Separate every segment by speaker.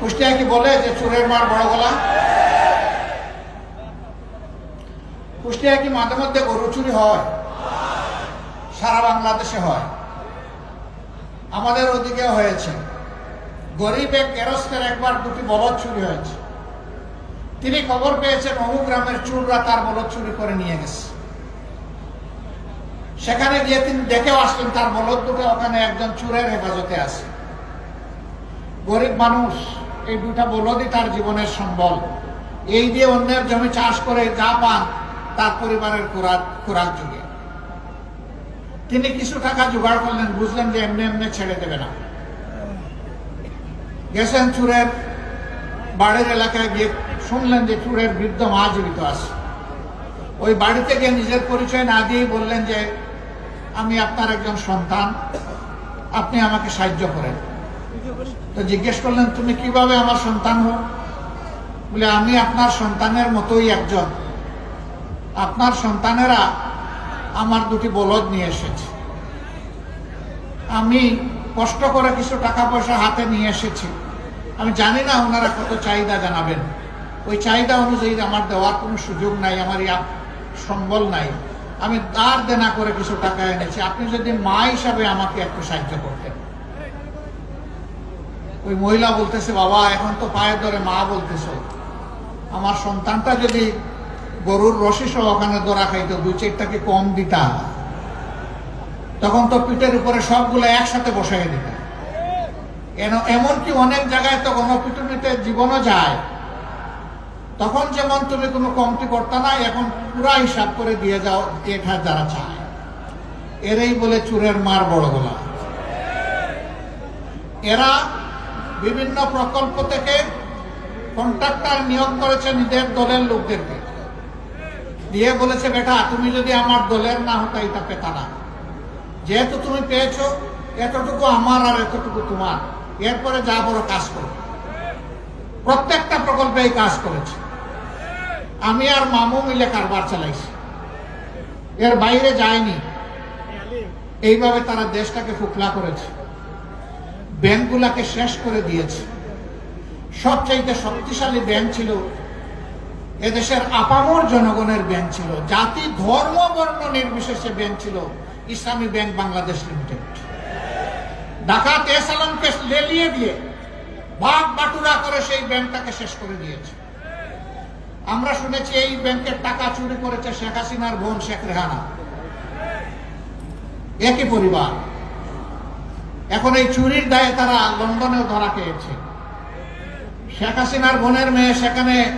Speaker 1: কুষ্টিয়া কি বলে যে চোরের মার বড় গলা। কুষ্টিয়া কি মাঝে মধ্যে গরু চুরি হয়, সারা বাংলাদেশে হয়। আমাদের ওদিকে হয়েছে। গরিব এক গেরস্তের একবার দুটি বলদ চুরি হয়েছে। তিনি খবর পেয়েছেন অমুক গ্রামের চুররা তার বলদ চুরি করে নিয়ে গেছে। সেখানে গিয়ে তিনি দেখেও আসলেন তার বলদ দুটো ওখানে একজন চুরের হেফাজতে আছে। গরিব মানুষ। এই দুটা বলদই তার জীবনের সম্বল। এই দিয়ে অন্যের জমি চাষ করে যা পান, তার পরিবারের খোরাক খোরাক যুগে তিনি কিছু টাকা জোগাড় করলেন, বুঝলেন যে এমনি এমনি ছেড়ে দেবে না। গেছেন চুরের বাড়ির এলাকায় গিয়ে শুনলেন যে চুরের বৃদ্ধ মা জীবিত আছে। ওই বাড়িতে গিয়ে নিজের পরিচয় না দিয়েই বললেন যে, আমি আপনার একজন সন্তান, আপনি আমাকে সাহায্য করেন। তো জিজ্ঞেস করলেন, তুমি কীভাবে আমার সন্তান হো বলে, আমি আপনার সন্তানের মতোই একজন। আপনার সন্তানেরা আমার দুটি বলদ নিয়ে এসেছে। আমি কষ্ট করে কিছু টাকা পয়সা হাতে নিয়ে এসেছি। আমি জানি না ওনারা কত চাহিদা জানাবেন। ওই চাহিদা অনুযায়ী আমার দেওয়ার কোনো সুযোগ নাই, আমার সম্বল নাই। আমি দাঁড় দেনা করে কিছু টাকা এনেছি। আপনি যদি মা হিসাবে আমাকে একটু সাহায্য করতেন। ওই মহিলা বলতেছে, বাবা, এখন তো পায়ের ধরে মা বলতেছ। আমার সন্তানটা যদি গরুর রশি সহ ওখানে দোরা খাইতো, দুই চারটাকে কম দিতা? তখন তো পিঠের উপরে সবগুলো একসাথে বসাই দিতা। এমনকি অনেক জায়গায় তো গণপিটুনিতে জীবনও যায়। তখন যেমন তুমি কোনো কমতি করতে না, এখন পুরা হিসাব করে দিয়ে যাও এটা যারা চায়। এরাই বলে চুরের মার বড় গোলা এরা বিভিন্ন প্রকল্প থেকে কন্ট্রাক্টর নিয়োগ করেছে নিজের দলের লোকদেরকে। দিয়ে বলেছে, বেটা, তুমি যদি আমার দলের না হতো, এটা পেতা না। যেহেতু তুমি পেয়েছ, এতটুকু আমার আর এতটুকু তোমার। এরপরে যা বড় কাজ করো। প্রত্যেকটা প্রকল্পে এই কাজ করেছে। আমি আর মামু মিলে কারবার চালাইছি। এর বাইরে যায়নি। এইভাবে তারা দেশটাকে ফুকলা করেছে। ব্যাংকগুলাকে শেষ করে দিয়েছে। সবচাইতে শক্তিশালী ব্যাংক ছিল এদেশের আপামর জনগণের ব্যাংক ছিল। জাতি, ধর্ম, বর্ণ নির্বিশেষে ব্যাংক ছিল ইসলামী ব্যাংক বাংলাদেশ লিমিটেড। ডাকাত এস আলমকে লেলিয়ে দিয়ে ভাগ বাটুরা করে সেই ব্যাংকটাকে শেষ করে দিয়েছে। আমরা শুনেছি এই ব্যাংকের টাকা চুরি করেছে শেখ হাসিনার বোন শেখ রেহানা। একই পরিবার। এখন এই চুরির দায়ে তারা লন্ডনেও ধরা খেয়েছে। শেখ হাসিনার বোনের মেয়ে, সেখানে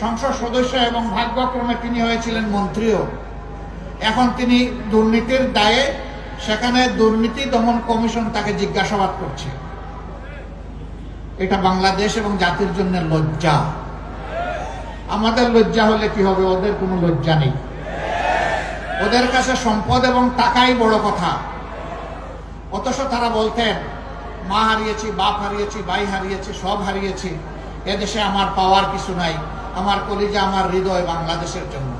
Speaker 1: সংসদ সদস্য এবং ভাগ্যক্রমে তিনি হয়েছিলেন মন্ত্রীও। এখন তিনি দুর্নীতির দায়ে সেখানে দুর্নীতি দমন কমিশন তাকে জিজ্ঞাসাবাদ করছে। এটা বাংলাদেশ এবং জাতির জন্য লজ্জা। আমাদের লজ্জা হলে কি হবে? ওদের কোনো লজ্জা নেই। ওদের কাছে সম্পদ এবং টাকাই বড় কথা। অথচ তারা বলতেন, মা হারিয়েছি, বাপ হারিয়েছি, ভাই হারিয়েছি, সব হারিয়েছি। এদেশে আমার পাওয়ার কিছু নাই, আমার কলিজা, আমার হৃদয় বাংলাদেশের জন্য।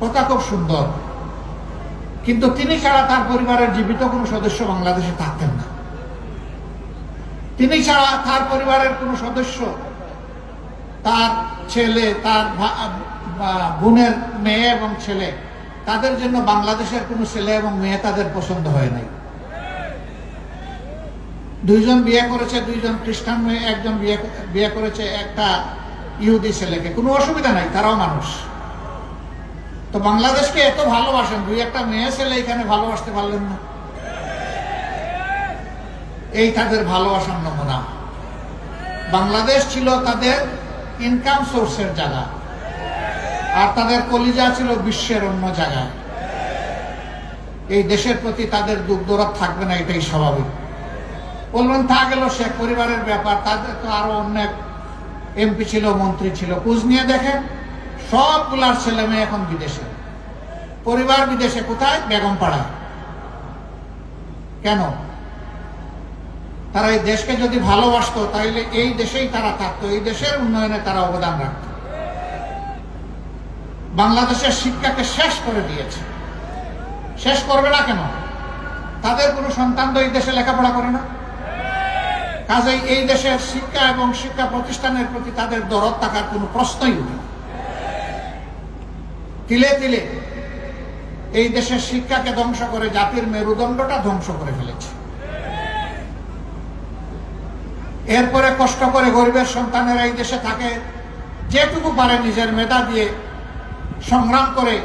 Speaker 1: কথা খুব সুন্দর। কিন্তু তিনি ছাড়া তার পরিবারের জীবিত কোনো সদস্য বাংলাদেশে থাকতেন না। তিনি ছাড়া তার পরিবারের কোনো সদস্য, তার ছেলে, তার বোনের মেয়ে এবং ছেলে তাদের জন্য বাংলাদেশের কোনো ছেলে এবং মেয়ে তাদের পছন্দ হয় নাই। দুইজন বিয়ে করেছে, দুইজন খ্রিস্টান মেয়ে একজন বিয়ে বিয়ে করেছে একটা ইহুদি ছেলেকে। কোনো অসুবিধা নাই, তারাও মানুষ। তো বাংলাদেশকে এত ভালোবাসেন, দুই একটা মেয়ে ছেলে এখানে ভালোবাসতে পারলেন না। এই তাদের ভালোবাসার নমুনা। বাংলাদেশ ছিল তাদের ইনকাম সোর্সের জায়গা। আর তাদের কলিজা ছিল বিশ্বের অন্য জায়গায়। এই দেশের প্রতি তাদের দুঃখ দৌড়াপ থাকবে না, এটাই স্বাভাবিক। বলবেন, তা গেল শেখ পরিবারের ব্যাপার, তাদের তো আরও অনেক এমপি ছিল, মন্ত্রী ছিল, খোঁজ নিয়ে দেখেন সবগুলার ছেলে মেয়ে এখন বিদেশে। পরিবার বিদেশে, কোথায়? বেগম পাড়ায় কেন? তারা এই দেশকে যদি ভালোবাসতো তাহলে এই দেশেই তারা থাকতো, এই দেশের উন্নয়নে তারা অবদান রাখত। বাংলাদেশের শিক্ষাকে শেষ করে দিয়েছে। শেষ করবে না কেন? তাদের কোনো সন্তান তো এই দেশে লেখাপড়া করে না। কাজেই এই দেশের শিক্ষা এবং শিক্ষা প্রতিষ্ঠানের প্রতি তাদের দরদ থাকার কোনো প্রশ্নই উঠে তিলে তিলে এই দেশের শিক্ষাকে ধ্বংস করে জাতির মেরুদণ্ডটা ধ্বংস করে ফেলেছে। এরপরে কষ্ট করে গরিবের সন্তানেরা এই দেশে থাকে, যেটুকু পারে নিজের মেধা দিয়ে সংগ্রাম করে,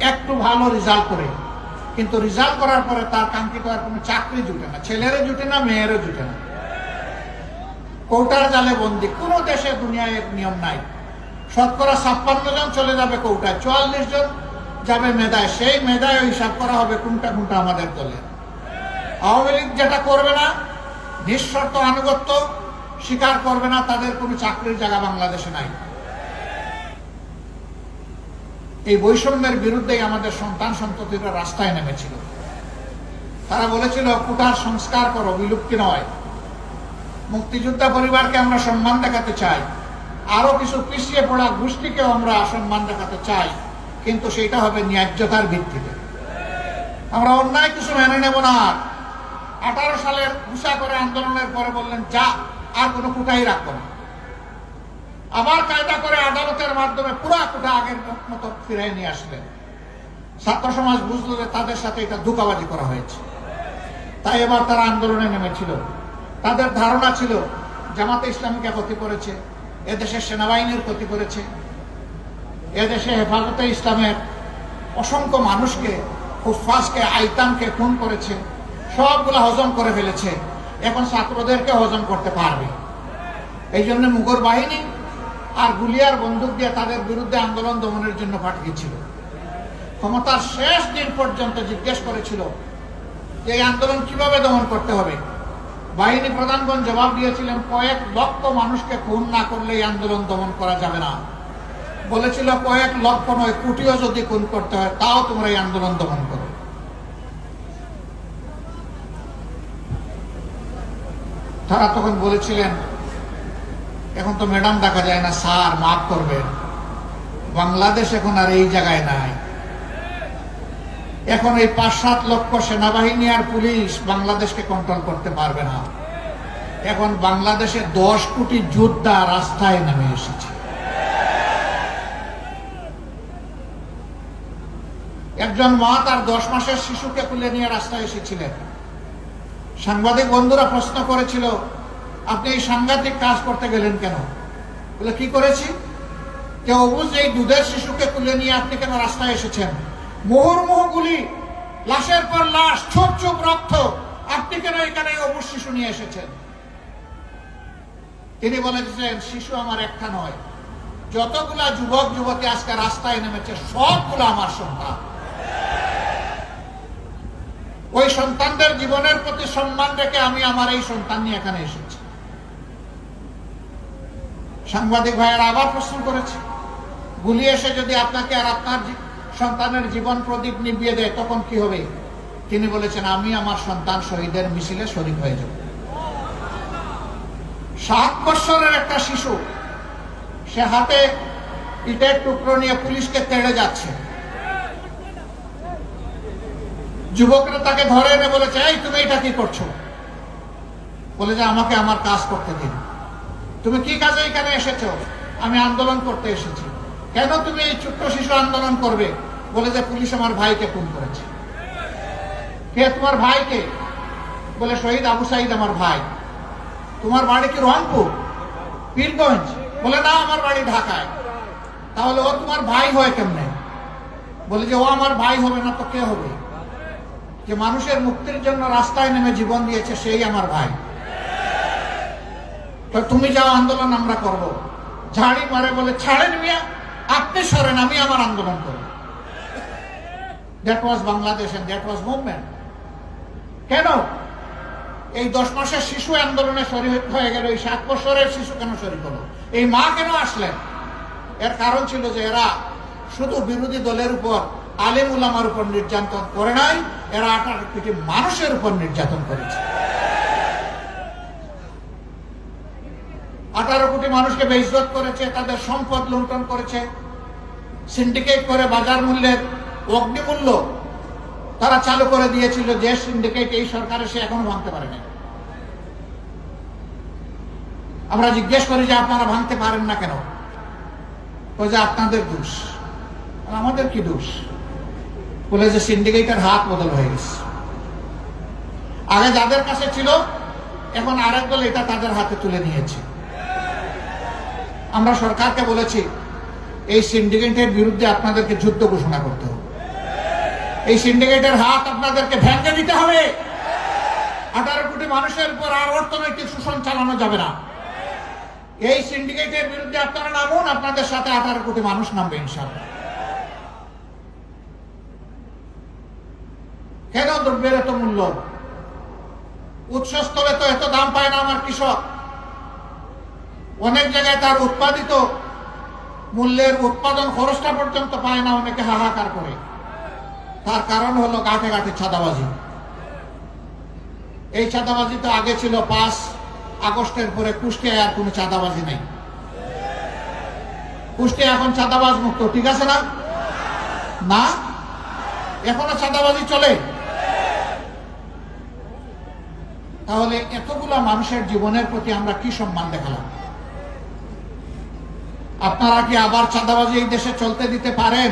Speaker 1: একটু ভালো রেজাল্ট করে। কিন্তু রেজাল্ট করার পরে তার কাঙ্ক্ষিত আর কোনো চাকরি জুটে না। ছেলেরও জুটে না, মেয়েরও জুটে না। কৌটার জালে বন্দি। কোনো দেশে দুনিয়ায় নিয়ম নাই। শতকরা ছাপ্পান্ন জন চলে যাবে কৌটায়। চুয়াল্লিশ জন যাবে মেধায়। সেই মেধায় হিসাব করা হবে কোনটা কোনটা আমাদের দলে। আওয়ামী লীগ যেটা করবে না, নিঃশর্ত আনুগত্য স্বীকার করবে না, তাদের কোনো চাকরির জায়গা বাংলাদেশে নাই। এই বৈষম্যের বিরুদ্ধেই আমাদের সন্তান সন্ততিরা রাস্তায় নেমেছিল। তারা বলেছিল কুটার সংস্কার করো, বিলুপ্তি নয়। মুক্তিযোদ্ধা পরিবারকে আমরা সম্মান দেখাতে চাই। আরও কিছু পিছিয়ে পড়া গোষ্ঠীকেও আমরা সম্মান দেখাতে চাই, কিন্তু সেটা হবে ন্যায্যতার ভিত্তিতে। আমরা অন্যায় কিছু মেনে নেব না। আঠারো সালের ঘুষা করে আন্দোলনের পরে বললেন, যা, আর কোনো কুটাই রাখব না। আবার কায়দা করে আদালতের মাধ্যমে পুরা কুটা আগের মতো ফিরে নিয়ে আসলেন ছাত্র সমাজ বুঝলো যে তাদের সাথে এটা ধোকাবাজি করা হয়েছে। তাই এবার তারা আন্দোলনে নেমেছিল। তাদের ধারণা ছিল, জামাতে ইসলামীকে ক্ষতি করেছে, এদেশের সেনাবাহিনীর ক্ষতি করেছে। এদেশে হেফাজতে ইসলামের অসংখ্য মানুষকে হুফাজকে আইতামকে খুন করেছে, সবগুলো হজম করে ফেলেছে। এখন ছাত্রদেরকে হজম করতে পারবে। এই জন্য মুগর বাহিনী আর গুলিয়ার বন্দুক দিয়ে তাদের বিরুদ্ধে আন্দোলন দমনের জন্য পাঠিয়েছিল। ক্ষমতার শেষ দিন পর্যন্ত জিজ্ঞেস করেছিল যে এই আন্দোলন কীভাবে দমন করতে হবে। বাহিনী প্রধানগণ জবাব দিয়েছিলেন, কয়েক লক্ষ মানুষকে খুন না করলে এই আন্দোলন দমন করা যাবে না। বলেছিল, কয়েক লক্ষ নয়, কোটিও যদি খুন করতে হয়, তাও তোমরা এই আন্দোলন দমন করো। তারা তখন বলেছিলেন এখন তো ম্যাডাম দেখা যায় না, স্যার, মাফ করবেন। বাংলাদেশ এখন আর এই জায়গায় নাই। এখন এই পাঁচ সাত লক্ষ সেনাবাহিনী আর পুলিশ বাংলাদেশকে কন্ট্রোল করতে পারবে না। এখন বাংলাদেশে দশ কোটি যোদ্ধা রাস্তায় নেমে এসেছে। একজন মা তার দশ মাসের শিশুকে তুলে নিয়ে রাস্তায় এসেছিলেন। সাংবাদিক বন্ধুরা প্রশ্ন করেছিল আপনি এই সাংঘাতিক কাজ করতে গেলেন কেন? বলে, কি করেছি? কেউ অবুজ এই দুধের শিশুকে তুলে নিয়ে আপনি কেন রাস্তায় এসেছেন? মুহুর্মুহু গুলি লাশের পর লাশ ছোপ ছোপ রক্ত, আপনি কেন এখানে অবুজ শিশু নিয়ে এসেছেন? তিনি বলেছেন শিশু আমার একটা নয়। যতগুলা যুবক, যুবতী আজকে রাস্তায় নেমেছে, সবগুলো আমার সন্তান। ওই সন্তানদের জীবনের প্রতি সম্মান রেখে আমি আমার এই সন্তান নিয়ে এখানে এসেছি। সাংবাদিক ভাইয়েরা আবার প্রশ্ন করেছে। গুলি এসে যদি আপনাকে আর আপনার সন্তানের জীবন প্রদীপ নিভিয়ে দেয়, তখন কি হবে? তিনি বলেছেন, আমি আমার সন্তান শহীদের মিছিলে শরীক হয়ে যাব। সাত বৎসরের একটা শিশু, সে হাতে ইটের টুকরো নিয়ে পুলিশকে তেড়ে যাচ্ছে। যুবকরা তাকে ধরে এনে বলেছে, এই, তুমি এটা কি করছ? বলে যে, আমাকে আমার কাজ করতে দিন। তুমি কি কাজে এখানে এসেছ? আমি আন্দোলন করতে এসেছি। কেন তুমি এই ছোট্ট শিশু আন্দোলন করবে? বলে যে পুলিশ আমার ভাইকে খুন করেছে। কে তোমার ভাইকে? বলে শহীদ আবু সাইদ আমার ভাই। তোমার বাড়ি কি রংপুর? পীরগঞ্জ। বলে, না, আমার বাড়ি ঢাকায়। তাহলে ও তোমার ভাই হয় কেমনে? বলে যে, ও আমার ভাই হবে না তো কে হবে? যে মানুষের মুক্তির জন্য রাস্তায় নেমে জীবন দিয়েছে সেই আমার ভাই। তুমি যাও আন্দোলন আমরা করব। ঝাড়ি মারে বলে, ছাড়েন মিয়া, আপনি সরেন, আমি আমার আন্দোলন করব। That was Bangladesh that was movement কেন? এই দশ মাসের শিশু আন্দোলনে শরীর হয়ে গেল, এই সাত বছরের শিশু কেন শরীর হলো? এই মা কেন আসলেন? এর কারণ ছিল যে এরা শুধু বিরোধী দলের উপর, আলিম উলামার উপর নির্যাতন করে নাই, এরা আঠারো কোটি মানুষের উপর নির্যাতন করেছে। আঠারো কোটি মানুষকে বেইজত করেছে, তাদের সম্পদ লুণ্ঠন করেছে। সিন্ডিকেট করে বাজার মূল্যের অগ্নিমূল্য তারা চালু করে দিয়েছিল যে সিন্ডিকেট এই সরকারে সে এখনও ভাঙতে পারে না আমরা জিজ্ঞেস করি যে আপনারা ভাঙতে পারেন না কেন? ওই যে আপনাদের দোষ। আমাদের কি দোষ? বলে যে সিন্ডিকেটের হাত বদল হয়ে গেছে। আগে যাদের কাছে ছিল, এখন আরেক দল এটা তাদের হাতে তুলে নিয়েছে। আমরা সরকারকে বলেছি, এই সিন্ডিকেটের বিরুদ্ধে আপনাদেরকে যুদ্ধ ঘোষণা করতে হবে। এই সিন্ডিকেটের হাত আপনাদেরকে ভেঙে দিতে হবে। আঠারো কোটি মানুষের উপর আর অর্থনৈতিক শোষণ চালানো যাবে না। এই সিন্ডিকেটের বিরুদ্ধে আপনারা নামুন, আপনাদের সাথে আঠারো কোটি মানুষ নামবে ইনশাল্লাহ কেন দ্রব্যের এত মূল্য? উৎসস্থলে তো এত দাম পায় না আমার কৃষক। অনেক জায়গায় তার উৎপাদিত মূল্যের উৎপাদন খরচটা পর্যন্ত পায় না, অনেকে হাহাকার করে। তার কারণ হলো গাঠে গাঠে ছাদাবাজি। এই চাঁদাবাজি তো আগে ছিল পাঁচ আগস্টের পরে কুষ্টিয়ায় আর কোনো চাঁদাবাজি নেই। কুষ্টিয়া এখন চাঁদাবাজ মুক্ত, ঠিক আছে না? না? এখনও চাঁদাবাজি চলে? তাহলে এতগুলা মানুষের জীবনের প্রতি আমরা কি সম্মান দেখালাম? আপনারা কি আবার চাঁদাবাজি এই দেশে চলতে দিতে পারেন?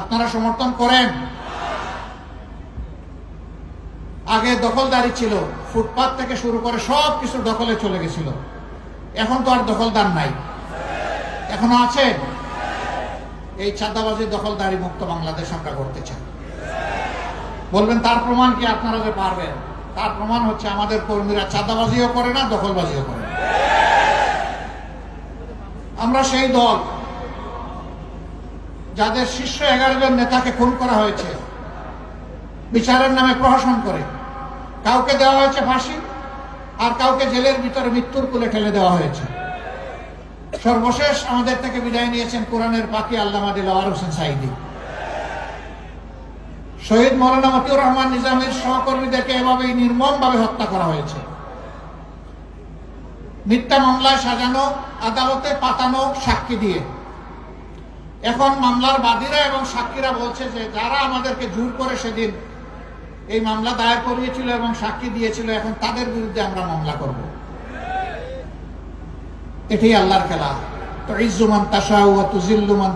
Speaker 1: আপনারা সমর্থন করেন? আগে দখলদারি ছিল, ফুটপাত থেকে শুরু করে সব কিছু দখলে চলে গেছিল। এখন তো আর দখলদার নাই। এখনও আছে? এই চাঁদাবাজি দখলদারি মুক্ত বাংলাদেশ আমরা করতে চাই। বলবেন, তার প্রমাণ কি আপনারা যে পারবেন? তার প্রমাণ হচ্ছে আমাদের কর্মীরা চাঁদাবাজিও করে না, দখলবাজিও করে না। আমরা সেই দল যাদের শীর্ষ এগারো জন নেতাকে খুন করা হয়েছে। বিচারের নামে প্রহসন করে। কাউকে দেওয়া হয়েছে ফাঁসি আর কাউকে জেলের ভিতরে মৃত্যুর কুলে ঠেলে দেওয়া হয়েছে। সর্বশেষ আমাদের থেকে বিদায় নিয়েছেন কোরআনের পাখি আল্লামা দিলাওয়ার হোসেন সাইদি শহীদ মৌলানা মতিউর রহমান নিজামের সহকর্মীদেরকে এভাবেই নির্মমভাবে হত্যা করা হয়েছে। মিথ্যা মামলায় সাজানো, আদালতে পাতানো সাক্ষী দিয়ে। এখন মামলার বাদীরা এবং সাক্ষীরা বলছে যে যারা আমাদেরকে জোর করে সেদিন এই মামলা দায়ের করিয়েছিল এবং সাক্ষী দিয়েছিল, এখন তাদের বিরুদ্ধে আমরা মামলা করব। এটি আল্লাহর খেলা। তো ও তুজিল্লুমান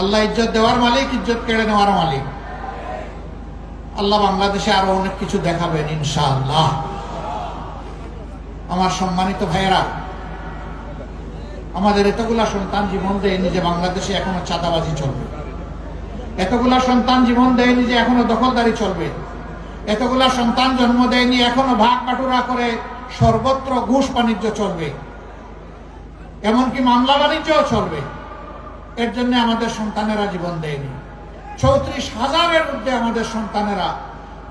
Speaker 1: আল্লাহ ইজ্জত দেওয়ার মালিক, ইজ্জত কেড়ে নেওয়ার মালিক। আল্লাহ বাংলাদেশে আরও অনেক কিছু দেখাবেন, ইনশাআল্লাহ। আমার সম্মানিত ভাইয়েরা, আমাদের এতগুলা সন্তান জীবন দেয়নি যে বাংলাদেশে এখনও চাঁদাবাজি চলবে। এতগুলা সন্তান জীবন দেয়নি যে এখনও দখলদারি চলবে। এতগুলা সন্তান জন্ম দেয়নি, এখনও ভাগ বাটুরা করে সর্বত্র ঘুষ বাণিজ্য চলবে। এমনকি মামলা বাণিজ্যও চলবে। এর জন্য আমাদের সন্তানেরা জীবন দেয়নি। চৌত্রিশ হাজারের মধ্যে আমাদের সন্তানেরা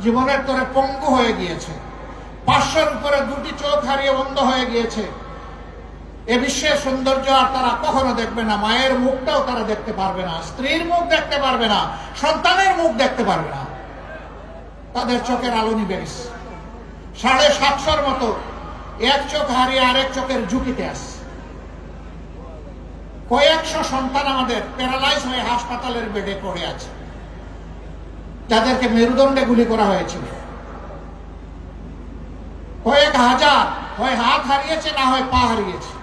Speaker 1: জীবনের তরে পঙ্গু হয়ে গিয়েছে। পাঁচশোর উপরে দুটি চোখ হারিয়ে বন্ধ হয়ে গিয়েছে। এ বিশ্বের সৌন্দর্য আর তারা কখনো দেখবে না, মায়ের মুখটাও তারা দেখতে পারবে না, স্ত্রীর মুখ দেখতে পারবে না, সন্তানের মুখ দেখতে পারবে না। তাদের চোখের আলো নিবে সাড়ে সাতশোর মতো এক চোখ হারিয়ে আরেক চোখের ঝুঁকিতে আসছে কয়েকশো সন্তান আমাদের প্যারালাইজ হয়ে হাসপাতালের বেডে পড়ে আছে। যাদেরকে মেরুদণ্ডে গুলি করা হয়েছিল। কয়েক হাজার, হয় হাত হারিয়েছে না হয় পা হারিয়েছে।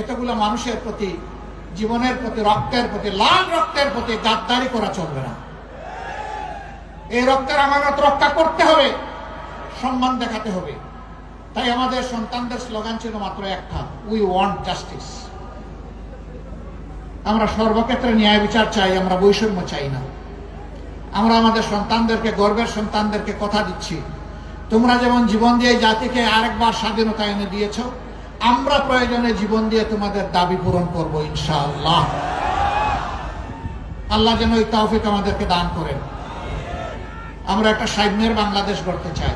Speaker 1: এতগুলো মানুষের প্রতি, জীবনের প্রতি, রক্তের প্রতি, লাল রক্তের প্রতি গাদ্দারি করা চলবে না। এই রক্তের আমানত রক্ষা করতে হবে, সম্মান দেখাতে হবে। তাই আমাদের সন্তানদের স্লোগান ছিল মাত্র একটা উই ওয়ান্ট জাস্টিস আমরা সর্বক্ষেত্রে ন্যায় বিচার চাই, আমরা বৈষম্য চাই না। আমরা আমাদের সন্তানদেরকে, গর্বের সন্তানদেরকে কথা দিচ্ছি। তোমরা যেমন জীবন দিয়ে জাতিকে আরেকবার স্বাধীনতা এনে দিয়েছ, আমরা প্রয়োজনে জীবন দিয়ে তোমাদের দাবি পূরণ করব, ইনশাআল্লাহ। আল্লাহ যেন ওই তৌফিক আমাদেরকে দান করেন। আমরা একটা সাম্যের বাংলাদেশ গড়তে চাই।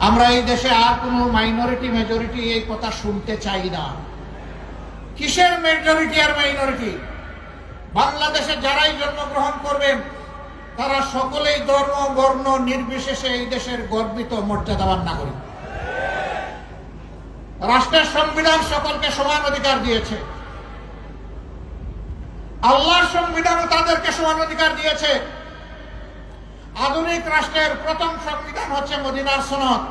Speaker 1: আমরা এই দেশে আর কোনো মাইনরিটি মেজরিটি এই কথা শুনতে চাই না। কিসের মেজরিটি আর মাইনরিটি বাংলাদেশে যারাই জন্মগ্রহণ করবেন, তারা সকলেই ধর্ম, বর্ণ নির্বিশেষে এই দেশের গর্বিত, মর্যাদাবান নাগরিক। রাষ্ট্রের সংবিধান সকলকে সমান অধিকার দিয়েছে। আল্লাহর সংবিধানও তাদেরকে সমান অধিকার দিয়েছে। আধুনিক রাষ্ট্রের প্রথম সংবিধান হচ্ছে মদিনার সনদ।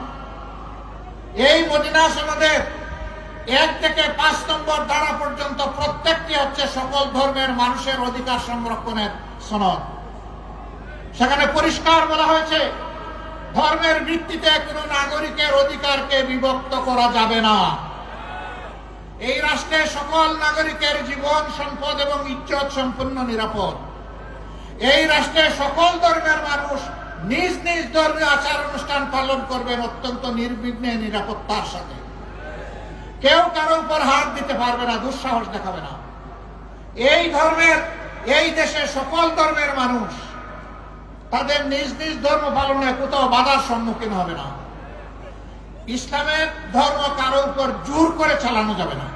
Speaker 1: এই মদিনা সনদের এক থেকে পাঁচ নম্বর ধারা পর্যন্ত প্রত্যেকটি হচ্ছে সকল ধর্মের মানুষের অধিকার সংরক্ষণের সনদ। সেখানে পরিষ্কার বলা হয়েছে, ধর্মের ভিত্তিতে কোন নাগরিকের অধিকারকে বিভক্ত করা যাবে না। এই রাষ্ট্রে সকল নাগরিকের জীবন, সম্পদ এবং ইজ্জত সম্পূর্ণ নিরাপদ। এই রাষ্ট্রে সকল ধর্মের মানুষ নিজ নিজ ধর্মীয় আচার অনুষ্ঠান পালন করবেন অত্যন্ত নির্বিঘ্নে নিরাপত্তার সাথে। কেউ কারও উপর হাত দিতে পারবে না, দুঃসাহস দেখাবে না। এই ধর্মের, এই দেশে সকল ধর্মের মানুষ, তাদের নিজ নিজ ধর্ম পালনে কোথাও বাধার সম্মুখীন হবে না। ইসলামের ধর্ম কারও উপর জোর করে চালানো যাবে না।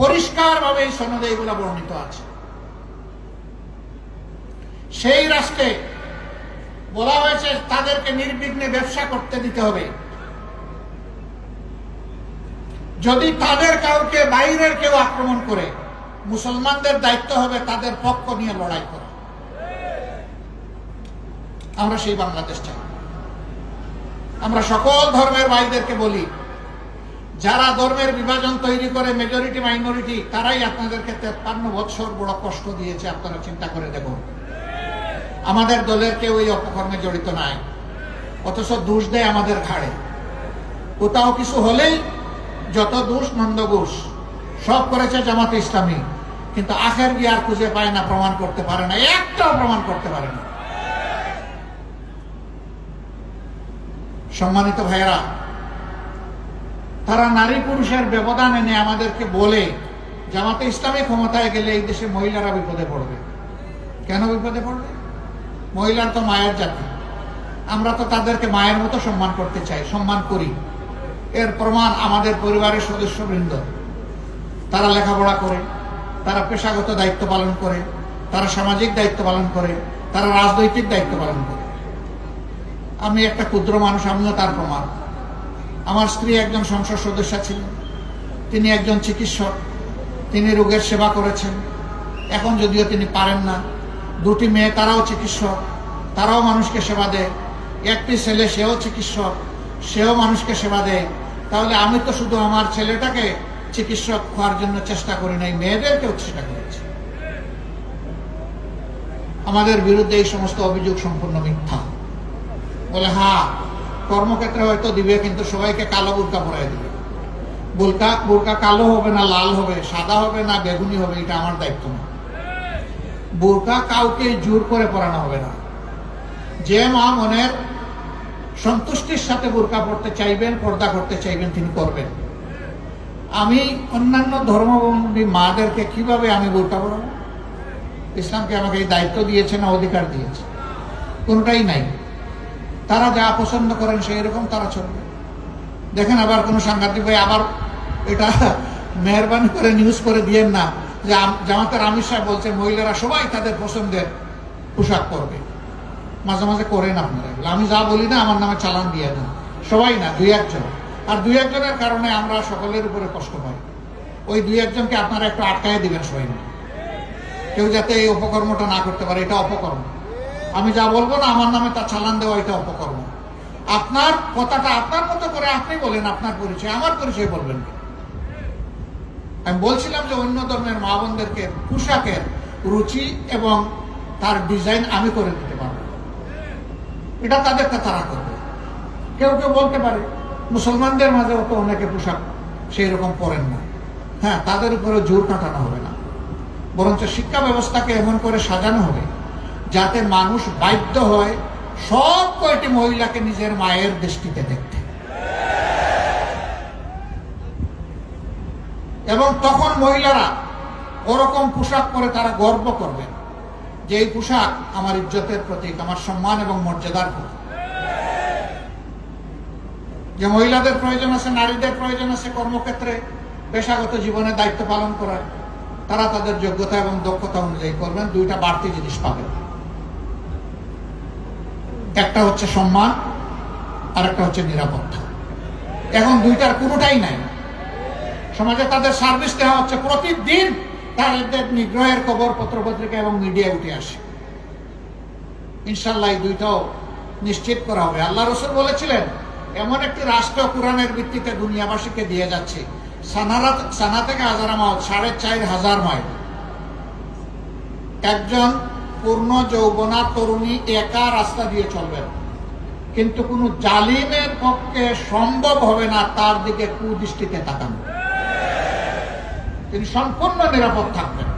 Speaker 1: পরিষ্কারভাবে এই সনদে এগুলো বর্ণিত আছে। সেই রাষ্ট্রে বলা হয়েছে তাদেরকে নির্বিঘ্নে ব্যবসা করতে দিতে হবে। যদি তাদের কাউকে বাইরের কেউ আক্রমণ করে, মুসলমানদের দায়িত্ব হবে তাদের পক্ষ নিয়ে লড়াই করা। আমরা সেই বাংলাদেশ চাই। আমরা সকল ধর্মের ভাইদেরকে বলি, যারা ধর্মের বিভাজন তৈরি করে মেজরিটি মাইনরিটি তারাই আপনাদেরকে তেপ্পান্ন বছর বড় কষ্ট দিয়েছে, আপনারা চিন্তা করে দেখুন। আমাদের দলের কেউ এই অপকর্মে জড়িত নাই, অথচ দোষ দেয় আমাদের ঘাড়ে। কোথাও কিছু হলেই যত দোষ নন্দ ঘোষ সব করেছে জামাতে ইসলামী। কিন্তু আখের বিয়ার খুঁজে পায় না, প্রমাণ করতে পারে না, একটাও প্রমাণ করতে পারে না। সম্মানিত ভাইয়েরা, তারা নারী পুরুষের ব্যবধান এনে আমাদেরকে বলে, জামাতে ইসলামী ক্ষমতায় গেলে এই দেশে মহিলারা বিপদে পড়বে। কেন বিপদে পড়বে? মহিলার তো মায়ের জাতি। আমরা তো তাদেরকে মায়ের মতো সম্মান করতে চাই, সম্মান করি। এর প্রমাণ আমাদের পরিবারের সদস্যবৃন্দ। তারা লেখাপড়া করে, তারা পেশাগত দায়িত্ব পালন করে, তারা সামাজিক দায়িত্ব পালন করে, তারা রাজনৈতিক দায়িত্ব পালন করে। আমি একটা ক্ষুদ্র মানুষ, আমিও তার প্রমাণ। আমার স্ত্রী একজন সংসদ সদস্য ছিলেন, তিনি একজন চিকিৎসক, তিনি রোগের সেবা করেছেন। এখন যদিও তিনি পারেন না, দুটি মেয়ে, তারাও চিকিৎসক, তারাও মানুষকে সেবা দেয়। একটি ছেলে, সেও চিকিৎসক, সেও মানুষকে সেবা দেয়। তাহলে আমি তো শুধু আমার ছেলেটাকে চিকিৎসক হওয়ার জন্য চেষ্টা করি নাই, মেয়েদেরকেও চেষ্টা করেছি। আমাদের বিরুদ্ধে এই সমস্ত অভিযোগ সম্পূর্ণ মিথ্যা। বলে হ্যাঁ কর্মক্ষেত্রে হয়তো দিবে, কিন্তু সবাইকে কালো বুরকা পরাই দিবে। বুরকা বুরকা কালো হবে না লাল হবে, সাদা হবে না বেগুনি হবে, এটা আমার দায়িত্ব না। বোরকা কাউকে জোর করে পরানো হবে না। যে মা মনের সন্তুষ্টির সাথে বোরকা পড়তে চাইবেন, পর্দা করতে চাইবেন, তিনি করবেন। আমি অন্যান্য ধর্মবন্দী মাদেরকে কীভাবে আমি বোরকা পড়াবো ইসলামকে আমাকে এই দায়িত্ব দিয়েছে না অধিকার দিয়েছে? কোনটাই নাই। তারা যা পছন্দ করেন সেই রকম তারা চলবে। দেখেন আবার কোনো সাংঘাতিক ভাই আবার এটা মেহরবানি করে নিউজ করে দিয়েন না যে জামাতের আমির সাহেব বলছে, মহিলারা সবাই তাদের পছন্দের পোশাক পরবে। মাঝে মাঝে করেন আপনারা এগুলো। আমি যা বলি না, আমার নামে চালান দিয়ে দেন। সবাই না, দুই একজন। আর দুই একজনের কারণে আমরা সকলের উপরে কষ্ট পাই। ওই দুই একজনকে আপনারা একটু আটকায় দিবেন সবাই কেউ যাতে এই অপকর্মটা না করতে পারে, এটা অপকর্ম। আমি যা বলব না, আমার নামে তার চালান দেওয়া, এটা অপকর্ম। আপনার কথাটা আপনার মতো করে আপনি বলেন, আপনার পরিচয়, আমার পরিচয় বলবেন আমি বলছিলাম যে অন্য ধর্মের মা বোনদেরকে পোশাকের রুচি এবং তার ডিজাইন আমি করে দিতে পারব। এটা তাদেরটা তারা করবে। কেউ কেউ বলতে পারে, মুসলমানদের মাঝে তো অনেকে পোশাক সেই রকম পরেন না। হ্যাঁ তাদের উপরে জোর কাটানো হবে না। বরঞ্চ শিক্ষা ব্যবস্থাকে এমন করে সাজানো হবে যাতে মানুষ বাধ্য হয় সব কয়টি মহিলাকে নিজের মায়ের দৃষ্টিতে দেখতে। এবং তখন মহিলারা ওরকম পোশাক পরে তারা গর্ব করবেন। যে এই পোশাক আমার ইজ্জতের প্রতীক, আমার সম্মান এবং মর্যাদার প্রতীক। যে মহিলাদের প্রয়োজন আছে, নারীদের প্রয়োজন আছে কর্মক্ষেত্রে পেশাগত জীবনে দায়িত্ব পালন করার, তারা তাদের যোগ্যতা এবং দক্ষতা অনুযায়ী করবেন, দুইটা বাড়তি জিনিস পাবেন। একটা হচ্ছে সম্মান আর একটা হচ্ছে নিরাপত্তা। এখন দুইটার কোনোটাই নাই। সমাজে তাদের সার্ভিস দেওয়া হচ্ছে প্রতিদিন। তাদের নিগ্রহের খবর পত্রপত্রিকা এবং মিডিয়া উঠে আসে। ইনশাল্লাহ দুইটাও নিশ্চিত করা হবে। আল্লাহ রসুল বলেছিলেন, এমন একটি রাষ্ট্র কোরআনের ভিত্তিতে দুনিয়াবাসীকে দিয়ে যাচ্ছে। সানারা সানা থেকে হাজারামাও সাড়ে চার হাজার মাইল। একজন পূর্ণ যৌবনা তরুণী একা রাস্তা দিয়ে চলবেন। কিন্তু কোনো জালিমের পক্ষে সম্ভব হবে না তার দিকে কুদৃষ্টিতে তাকানো। তিনি সম্পূর্ণ নিরাপদ থাকবেন।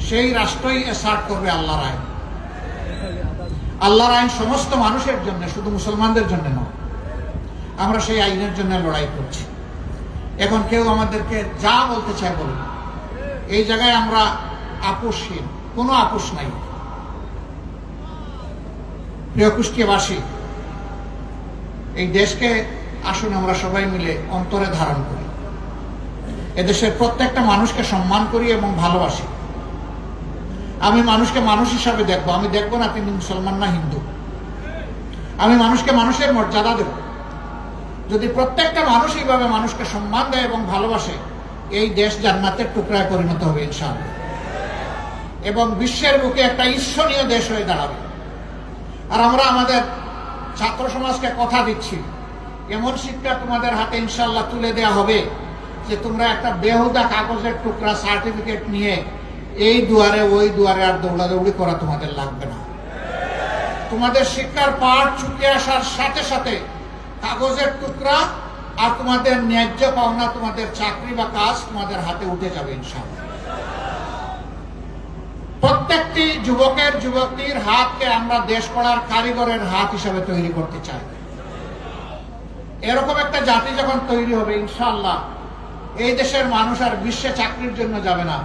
Speaker 1: সেই রাষ্ট্রই এসার্ট করবে আল্লাহর আইন। আল্লাহর আইন সমস্ত মানুষের জন্য, শুধু মুসলমানদের জন্য নয়। আমরা সেই আইনের জন্য লড়াই করছি। এখন কেউ আমাদেরকে যা বলতে চায় বলুন। এই জায়গায় আমরা আপোষহীন, কোনো আপোষ নাই। প্রিয় কুষ্টিয়াবাসী, এই দেশকে আসুন আমরা সবাই মিলে অন্তরে ধারণ করি। এদেশের প্রত্যেকটা মানুষকে সম্মান করি এবং ভালোবাসি। আমি মানুষকে মানুষ হিসাবে দেখব। আমি দেখব না তিনি মুসলমান না হিন্দু। আমি মানুষকে মানুষের মর্যাদা দেব। যদি প্রত্যেকটা মানুষ এইভাবে মানুষকে সম্মান দেয় এবং ভালোবাসে, এই দেশ জান্নাতের টুকরায় পরিণত হবে ইনশাআল্লাহ। এবং বিশ্বের বুকে একটা ঈশ্বরীয় দেশ হয়ে দাঁড়াবে। আর আমরা আমাদের ছাত্র সমাজকে কথা দিচ্ছি, এমন শিক্ষা তোমাদের হাতে ইনশাল্লাহ তুলে দেয়া হবে যে তোমরা একটা বেহুদা কাগজের টুকরা সার্টিফিকেট নিয়ে এই দুয়ারে, ওই দুয়ারে আর দৌড়াদৌড়ি করা তোমাদের লাগবে না। তোমাদের শিক্ষার পাঠ চুকে আসার সাথে সাথে কাগজের টুকরা আর তোমাদের ন্যায্য পাওনা, তোমাদের চাকরি বা কাজ তোমাদের হাতে উঠে যাবে ইনশাল্লাহ প্রত্যেকটি যুবকের যুবতীর হাতকে আমরা দেশ করার কারিগরের হাত হিসাবে তৈরি করতে চাই। এরকম একটা জাতি যখন তৈরি হবে ইনশাল্লাহ এই দেশের মানুষ আর বিশ্বে চাকরির জন্য যাবে না।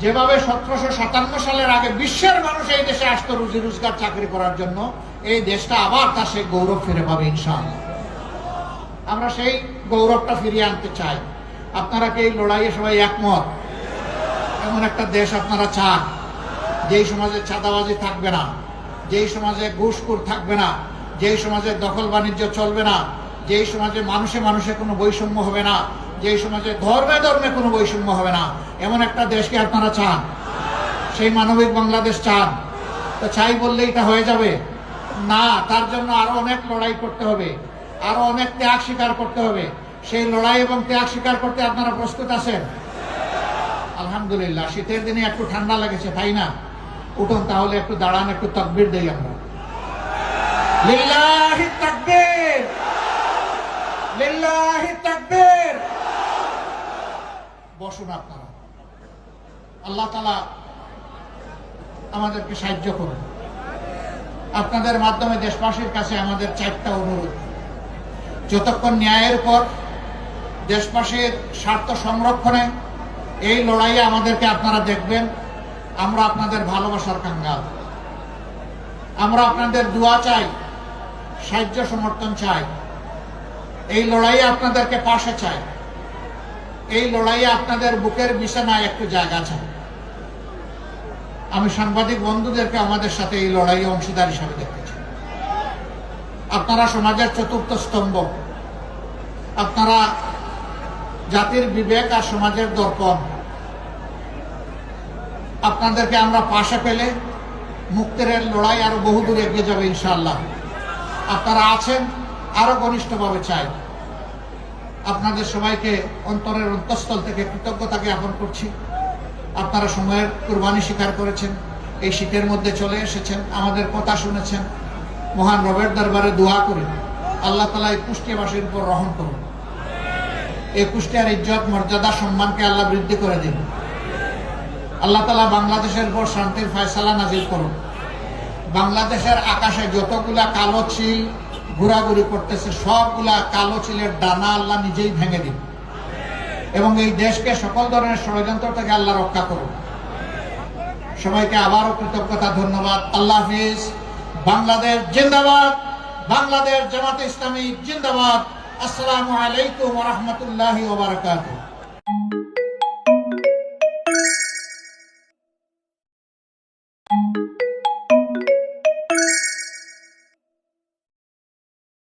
Speaker 1: যেভাবে সতেরোশো সাতান্ন সালের আগে বিশ্বের মানুষ এই দেশে আসতো রুজি রোজগার চাকরি করার জন্য, এই দেশটা আবার তার সেই গৌরব ফিরে পাবে, ইনশাআল্লাহ। আমরা সেই গৌরবটা ফিরিয়ে আনতে চাই। আপনারা কি এই লড়াইয়ে সবাই একমত? এমন একটা দেশ আপনারা চান, যেই সমাজে চাঁদাবাজি থাকবে না, যেই সমাজে ঘুষখোর থাকবে না, যেই সমাজে দখল বাণিজ্য চলবে না, যেই সমাজে মানুষে মানুষে কোনো বৈষম্য হবে না যেই সমাজে ধর্মে ধর্মে কোনো বৈষম্য হবে না। এমন একটা দেশকে আপনারা চান। সেই মানবিক বাংলাদেশ চান। তো চাই বললে এটা হয়ে যাবে। না, তার জন্য আরও অনেক লড়াই করতে হবে। আরও অনেক ত্যাগ স্বীকার করতে হবে। সেই লড়াই এবং ত্যাগ স্বীকার করতে আপনারা প্রস্তুত আছেন? আলহামদুলিল্লাহ, শীতের দিনে একটু ঠান্ডা লেগেছে, তাই না? উঠুন তাহলে, একটু দাঁড়ান, একটু তকবির দেই আমরা। লিল্লাহি তাকবীর! লিল্লাহি তাকবীর! বসুন আপনারা। আল্লাহ তাআলা আমাদেরকে সাহায্য করুন। আপনাদের মাধ্যমে দেশবাসীর কাছে আমাদের চারটা অনুরোধ। যতক্ষণ ন্যায়ের পর দেশবাসীর স্বার্থ সংরক্ষণে এই লড়াইয়ে আমাদেরকে আপনারা দেখবেন, আমরা আপনাদের ভালোবাসার কাঙ্গাল। আমরা আপনাদের দোয়া চাই, সাহায্য সমর্থন চাই। এই লড়াইয়ে আপনাদেরকে পাশে চাই। এই লড়াইয়ে আপনাদের বুকের বিছানায় একটু জায়গা চাই আমি সাংবাদিক বন্ধুদেরকে আমাদের সাথে এই লড়াইয়ে অংশীদার হিসাবে দেখতে চাই আপনারা সমাজের চতুর্থ স্তম্ভ। আপনারা জাতির বিবেক আর সমাজের দর্পণ। আপনাদেরকে আমরা পাশে পেলে মুক্তের লড়াই আরও বহুদূর এগিয়ে যাবে ইনশাল্লাহ আপনারা আছেন, আরও ঘনিষ্ঠভাবে চাই। আপনাদের সবাইকে অন্তরের অন্তঃস্থল থেকে কৃতজ্ঞতা জ্ঞাপন করছি। আপনারা সময়ের কুরবানি স্বীকার করেছেন, এই শীতের মধ্যে চলে এসেছেন, আমাদের কথা শুনেছেন। মহান রবের দরবারে দোয়া করে আল্লাহ তালা এই কুষ্টিয়াবাসীর উপর রহম করুন। এই কুষ্টিয়ার ইজ্জত, মর্যাদা, সম্মানকে আল্লাহ বৃদ্ধি করে দিন। আল্লাহ তালা বাংলাদেশের উপর শান্তির ফয়সালা নাজিল করুন। বাংলাদেশের আকাশে যতগুলা কালো চিল ঘোরাঘুরি করতেছে, সবগুলা কালো ছেলের ডানা আল্লাহ নিজেই ভেঙে দিন এবং এই দেশকে সকল ধরনের ষড়যন্ত্র থেকে আল্লাহ রক্ষা করুন সবাইকে আবারও কৃতজ্ঞতা, ধন্যবাদ। আল্লাহ হাফিজ। বাংলাদেশ জিন্দাবাদ। বাংলাদেশ জামাতে ইসলামী জিন্দাবাদ। আসসালামু আলাইকুম রহমতুল্লাহ ওবরাকাতুহ